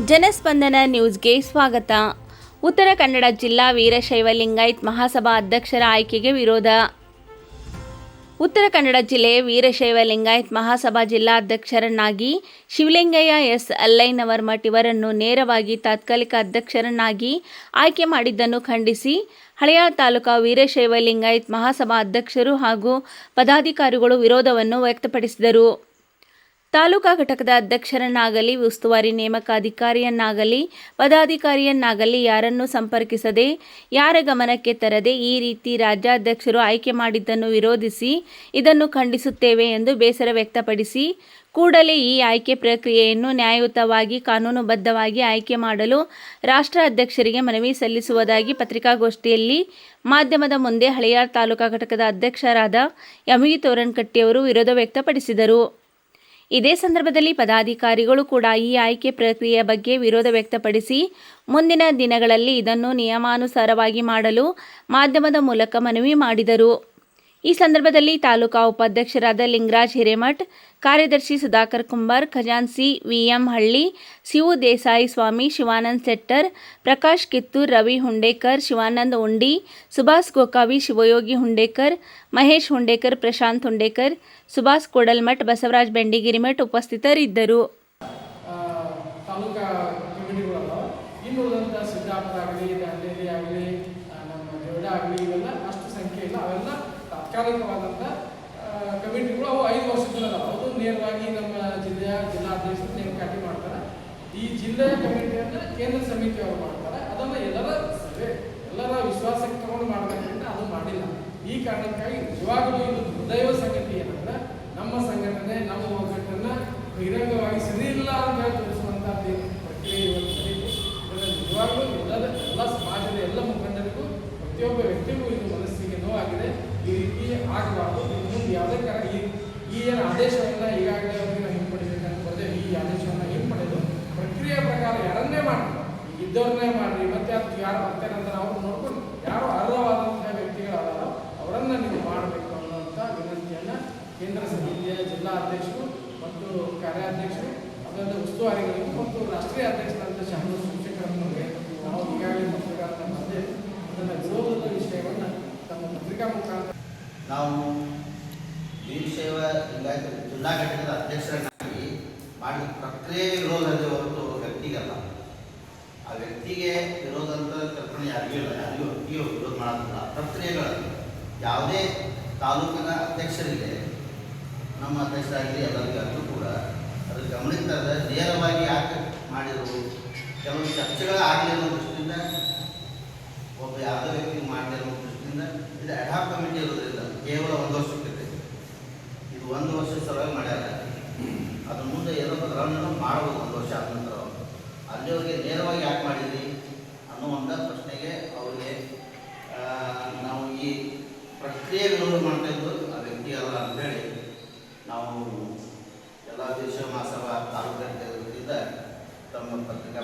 ಜನಸ್ಪಂದನ ನ್ಯೂಸ್ಗೆ ಸ್ವಾಗತ. ಉತ್ತರ ಕನ್ನಡ ಜಿಲ್ಲಾ ವೀರಶೈವ ಲಿಂಗಾಯತ್ ಮಹಾಸಭಾ ಅಧ್ಯಕ್ಷರ ಆಯ್ಕೆಗೆ ವಿರೋಧ. ಉತ್ತರ ಕನ್ನಡ ಜಿಲ್ಲೆ ವೀರಶೈವ ಲಿಂಗಾಯತ್ ಮಹಾಸಭಾ ಜಿಲ್ಲಾಧ್ಯಕ್ಷರನ್ನಾಗಿ ಶಿವಲಿಂಗಯ್ಯ ಎಸ್. ಅಲ್ಲೈನವರ್ಮಠ್ ಇವರನ್ನು ನೇರವಾಗಿ ತಾತ್ಕಾಲಿಕ ಅಧ್ಯಕ್ಷರನ್ನಾಗಿ ಆಯ್ಕೆ ಮಾಡಿದ್ದನ್ನು ಖಂಡಿಸಿ, ಹಳೆಯ ತಾಲೂಕಾ ವೀರಶೈವ ಲಿಂಗಾಯತ್ ಮಹಾಸಭಾ ಅಧ್ಯಕ್ಷರು ಹಾಗೂ ಪದಾಧಿಕಾರಿಗಳು ವಿರೋಧವನ್ನು ವ್ಯಕ್ತಪಡಿಸಿದರು. ತಾಲೂಕಾ ಘಟಕದ ಅಧ್ಯಕ್ಷರನ್ನಾಗಲಿ, ಉಸ್ತುವಾರಿ ನೇಮಕಾಧಿಕಾರಿಯನ್ನಾಗಲಿ, ಪದಾಧಿಕಾರಿಯನ್ನಾಗಲಿ ಯಾರನ್ನೂ ಸಂಪರ್ಕಿಸದೆ, ಯಾರ ಗಮನಕ್ಕೆ ತರದೆ ಈ ರೀತಿ ರಾಜ್ಯಾಧ್ಯಕ್ಷರು ಆಯ್ಕೆ ಮಾಡಿದ್ದನ್ನು ವಿರೋಧಿಸಿ ಇದನ್ನು ಖಂಡಿಸುತ್ತೇವೆ ಎಂದು ಬೇಸರ ವ್ಯಕ್ತಪಡಿಸಿ, ಕೂಡಲೇ ಈ ಆಯ್ಕೆ ಪ್ರಕ್ರಿಯೆಯನ್ನು ನ್ಯಾಯಯುತವಾಗಿ, ಕಾನೂನುಬದ್ಧವಾಗಿ ಆಯ್ಕೆ ಮಾಡಲು ರಾಷ್ಟ್ರ ಅಧ್ಯಕ್ಷರಿಗೆ ಮನವಿ ಸಲ್ಲಿಸುವುದಾಗಿ ಪತ್ರಿಕಾಗೋಷ್ಠಿಯಲ್ಲಿ ಮಾಧ್ಯಮದ ಮುಂದೆ ಹಳೆಯಾರ್ ತಾಲೂಕಾ ಘಟಕದ ಅಧ್ಯಕ್ಷರಾದ ಯಮಿ ತೋರಣಕಟ್ಟಿಯವರು ವಿರೋಧ ವ್ಯಕ್ತಪಡಿಸಿದರು. ಇದೇ ಸಂದರ್ಭದಲ್ಲಿ ಪದಾಧಿಕಾರಿಗಳು ಕೂಡ ಈ ಆಯ್ಕೆ ಪ್ರಕ್ರಿಯೆ ಬಗ್ಗೆ ವಿರೋಧ ವ್ಯಕ್ತಪಡಿಸಿ, ಮುಂದಿನ ದಿನಗಳಲ್ಲಿ ಇದನ್ನು ನಿಯಮಾನುಸಾರವಾಗಿ ಮಾಡಲು ಮಾಧ್ಯಮದ ಮೂಲಕ ಮನವಿ ಮಾಡಿದರು. ಈ ಸಂದರ್ಭದಲ್ಲಿ ತಾಲೂಕಾ ಉಪಾಧ್ಯಕ್ಷರಾದ ಲಿಂಗರಾಜ್ ಹಿರೇಮಠ್, ಕಾರ್ಯದರ್ಶಿ ಸುಧಾಕರ್ ಕುಂಬಾರ್ ಖಜಾನ್ಸಿ ವಿಎಂ ಹಳ್ಳಿ ಸಿವು ದೇಸಾಯಿ ಸ್ವಾಮಿ, ಶಿವಾನಂದ್ ಸೆಟ್ಟರ್ ಪ್ರಕಾಶ್ ಕಿತ್ತೂರ್, ರವಿ ಹುಂಡೇಕರ್, ಶಿವಾನಂದ್ ಉಂಡಿ, ಸುಭಾಷ್ ಗೋಕಾವಿ, ಶಿವಯೋಗಿ ಹುಂಡೇಕರ್, ಮಹೇಶ್ ಹುಂಡೇಕರ್, ಪ್ರಶಾಂತ್ ಹುಂಡೇಕರ್, ಸುಭಾಷ್ ಕೋಡಲ್ಮಠ್, ಬಸವರಾಜ್ ಬೆಂಡಿಗಿರಿಮಠ್ ಉಪಸ್ಥಿತರಿದ್ದರು. ಸಿದ್ದಾಪುರ ಆಗಲಿ ಆಗಲಿ ನಮ್ಮ ಆಗಲಿ, ಇವೆಲ್ಲ ಅಷ್ಟು ಸಂಖ್ಯೆ ಇಲ್ಲ. ಅವೆಲ್ಲ ತಾತ್ಕಾಲಿಕವಾದಂಥ ಕಮಿಟಿಗಳು ಅವು ಐದು ವರ್ಷದಿಂದ ಅವರು ನೇರವಾಗಿ ನಮ್ಮ ಜಿಲ್ಲೆಯ ಜಿಲ್ಲಾಧ್ಯಕ್ಷರು ನೇಮಕಾತಿ ಮಾಡ್ತಾರೆ. ಈ ಜಿಲ್ಲೆಯ ಕಮಿಟಿಯನ್ನು ಕೇಂದ್ರ ಸಮಿತಿಯವರು ಮಾಡ್ತಾರೆ. ಅದನ್ನು ಎಲ್ಲರ ಎಲ್ಲರ ವಿಶ್ವಾಸಕ್ಕೆ ತಗೊಂಡು ಮಾಡಬೇಕಂತ ಅದು ಮಾಡಿಲ್ಲ. ಈ ಕಾರಣಕ್ಕಾಗಿ ನಿಜವಾಗಲೂ ಇದು ದುರ್ದೈವ ಸಂಗತಿ ಏನಂದ್ರೆ, ನಮ್ಮ ಸಂಘಟನೆ, ನಮ್ಮ ಒಗ್ಗಟ್ಟನ್ನು ಬಹಿರಂಗವಾಗಿ ಸರಿ ಇಲ್ಲ ಅಂತ ಹೇಳಿ ತೋರಿಸುವಂತಹದ್ದು ಪ್ರಕ್ರಿಯೆ ನಿಜವಾಗಲೂ ಎಲ್ಲದ ಎಲ್ಲ ಸಮಾಜದ ಎಲ್ಲ ಮುಖಂಡರಿಗೂ, ಪ್ರತಿಯೊಬ್ಬ ವ್ಯಕ್ತಿಗೂ ಇದು ಮನಸ್ಸಿಗೆ ನೋವಾಗಿದೆ. ಈ ರೀತಿ ಆಗಬಾರ್ದು. ಮುಂದೆ ಯಾವುದೇ ಕಾರಣ ಈ ಈ ಏನು ಆದೇಶವನ್ನ ಈಗಾಗಲೇ ಅವರಿಗೆ ನಾವು ಹಿಂಪಡಿಬೇಕಂತ ಈ ಆದೇಶವನ್ನ ಹಿಂಪಡೆದು ಪ್ರಕ್ರಿಯೆ ಪ್ರಕಾರ ಯಾರನ್ನೇ ಮಾಡಿ. ಈಗ ಇದ್ದವ್ರನ್ನೇ ಮಾಡಿರಿ, ಮತ್ತೆ ಅದು ಯಾರು ಬರ್ತಾರೆ ಅಂತ ನಾವು ನೋಡ್ಕೊಂಡು ಯಾರು ಅರ್ಹವಾದಂತಹ ವ್ಯಕ್ತಿಗಳಾದಾರೋ ಅವರನ್ನು ನೀವು ಮಾಡಬೇಕು ಅನ್ನುವಂಥ ವಿನಂತಿಯನ್ನು ಕೇಂದ್ರ ಸಮಿತಿಯ ಜಿಲ್ಲಾ ಅಧ್ಯಕ್ಷರು ಮತ್ತು ಕಾರ್ಯಾಧ್ಯಕ್ಷರು ಅದರಿಂದ ಉಸ್ತುವಾರಿಗಳಿಗೂ ಮತ್ತು ರಾಷ್ಟ್ರೀಯ ಅಧ್ಯಕ್ಷರಾದ ಶಹನೂರ್ ಶಿಕ್ಷಕರನ್ನವರಿಗೆ ನಾವು ಈಗಾಗಲೇ ಪತ್ರಕಾರನ ಮಧ್ಯೆ ಅದನ್ನು ವಿರೋಧದ ವಿಷಯವನ್ನು ತಮ್ಮ ಪತ್ರಿಕಾ ಮುಖಾಂತರ ನಾವು ವೀರಶೈವ ಲಿಂಗಾಯತ ಜಿಲ್ಲಾ ಘಟಕದ ಅಧ್ಯಕ್ಷರನ್ನಾಗಿ ಮಾಡಿದ ಪ್ರಕ್ರಿಯೆ ವಿರೋಧದ ಹೊರತು ವ್ಯಕ್ತಿಗಲ್ಲ ಆ ವ್ಯಕ್ತಿಗೆ ವಿರೋಧ ಅಂತ ಕಲ್ಪನೆ ಯಾರಿಗೂ ಇಲ್ಲ. ಯಾರಿಗೂ ವಿರೋಧ ಮಾಡೋದಿಲ್ಲ ಪ್ರಕ್ರಿಯೆಗಳಲ್ಲಿ ಯಾವುದೇ ತಾಲೂಕಿನ ಅಧ್ಯಕ್ಷರಿಗೆ ನಮ್ಮ ಅಧ್ಯಕ್ಷರಾಗಲಿ ಎಲ್ಲರಿಗಾಗಲೂ ಕೂಡ ಅದ್ರ ಗಮನಕ್ಕೆ ತರದ ನೇರವಾಗಿ ಯಾಕೆ ಮಾಡಿದರು, ಕೆಲವು ಚರ್ಚೆಗಳ ಆಗಲಿ ಅನ್ನೋ ದೃಷ್ಟಿಯಿಂದ ಒಬ್ಬ ಯಾವುದೇ ಮಾಡಲಿ ಇದು ಅಡಾಪ್ ಕಮಿಟಿ ಇರೋದ್ರಿಂದ ಕೇವಲ ಒಂದು ವರ್ಷಕ್ಕಿದೆ ಇದು ಒಂದು ವರ್ಷ ಸಲುವಾಗಿ ಮಾಡ್ಯಾರ. ಅದು ಮುಂದೆ ಏನೋ ಬದಲಾವಣೆನೂ ಮಾಡ್ಬೋದು ಒಂದು ವರ್ಷ ಆದ ನಂತರ ಅಲ್ಲಿವರೆಗೆ ನೇರವಾಗಿ ಯಾಕೆ ಮಾಡಿದ್ರಿ ಅನ್ನೋ ಒಂದು ಪ್ರಶ್ನೆಗೆ ಅವರಿಗೆ ನಾವು ಈ ಪ್ರಕ್ರಿಯೆ ವಿರೋಧ ಮಾಡ್ತಾ ಇದ್ದು ಆ ವ್ಯಕ್ತಿ ಅಲ್ಲ ಅಂತೇಳಿ ನಾವು ಎಲ್ಲ ದೇಶ ಮಹಾಸಭಾ ತಾಲೂಕು ತಮ್ಮ ಪತ್ರಿಕಾ